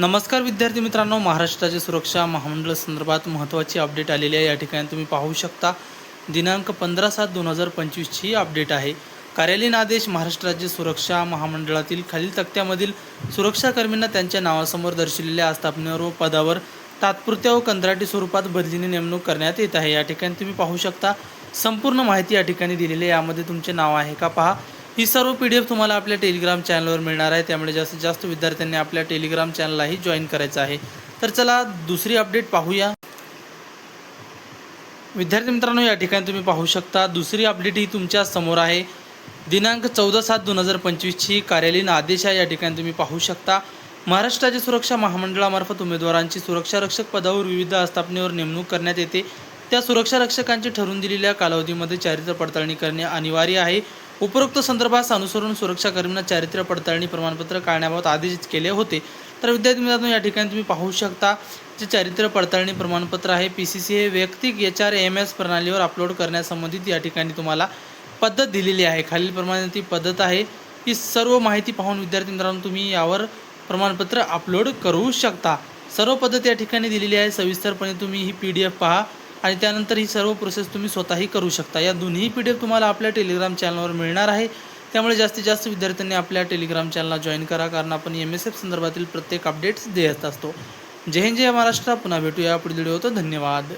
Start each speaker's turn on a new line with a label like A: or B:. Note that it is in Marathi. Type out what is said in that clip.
A: नमस्कार विद्यार्थी मित्रांनो महाराष्ट्राच्या सुरक्षा महामंडळ संदर्भात महत्त्वाची अपडेट आलेली आहे. या ठिकाणी तुम्ही पाहू शकता दिनांक पंधरा सात दोन हजार पंचवीसची अपडेट आहे. कार्यालयीन आदेश महाराष्ट्र राज्य सुरक्षा महामंडळातील खालील तक्त्यामधील सुरक्षाकर्मींना त्यांच्या नावासमोर दर्शविलेल्या आस्थापनेवर व पदावर तात्पुरत्या व कंत्राटी स्वरूपात बदलीने नेमणूक करण्यात येत आहे. या ठिकाणी तुम्ही पाहू शकता संपूर्ण माहिती या ठिकाणी दिलेली आहे. यामध्ये तुमचे नाव आहे का? पहा. ही सर्व पी डी एफ तुम्हाला आपल्या टेलिग्राम चॅनलवर मिळणार आहे. त्यामुळे जास्तीत जास्त विद्यार्थ्यांनी आपल्या टेलिग्राम चॅनललाही जॉईन करायचं आहे. तर चला दुसरी अपडेट पाहूया. विद्यार्थी मित्रांनो या ठिकाणी तुम्ही पाहू शकता दुसरी अपडेट ही तुमच्यासमोर आहे. दिनांक चौदा सात दोन हजार पंचवीसची कार्यालयीन आदेश आहे. या ठिकाणी तुम्ही पाहू शकता महाराष्ट्राच्या सुरक्षा महामंडळामार्फत उमेदवारांची सुरक्षा रक्षक पदावर विविध आस्थापनेवर नेमणूक करण्यात येते. त्या सुरक्षा रक्षकांची ठरवून दिलेल्या कालावधीमध्ये चारित्र पडताळणी करणे अनिवार्य आहे. उपरोक्त संदर्भास अनुसरून सुरक्षाकर्मींना चारित्र्य पडताळणी प्रमाणपत्र काढण्याबाबत आदेश केले होते. तर विद्यार्थी मित्रांनो या ठिकाणी तुम्ही पाहू शकता जे चारित्र्य पडताळणी प्रमाणपत्र आहे पी सी सी हे वैयक्तिक एच आर एम एस प्रणालीवर अपलोड करण्यासंबंधित या ठिकाणी तुम्हाला पद्धत दिलेली आहे. खालीलप्रमाणे ती पद्धत आहे ही सर्व माहिती पाहून विद्यार्थी मित्रांनो तुम्ही यावर प्रमाणपत्र अपलोड करू शकता. सर्व पद्धत या ठिकाणी दिलेली आहे. सविस्तरपणे तुम्ही ही पी डी एफ पहा. आणि त्यानंतर ही सर्व प्रोसेस तुम्ही स्वतःही करू शकता. या दोन्ही पी डी एफ तुम्हाला आपल्या टेलिग्राम चॅनलवर मिळणार आहे. त्यामुळे जास्तीत जास्त विद्यार्थ्यांनी आपल्या टेलिग्राम चॅनलला जॉईन करा कारण आपण एम एस एफ संदर्भातील प्रत्येक अपडेट्स देत असतो. जय हिंद जय महाराष्ट्र. पुन्हा भेटूया पुढील व्हिडिओ धन्यवाद.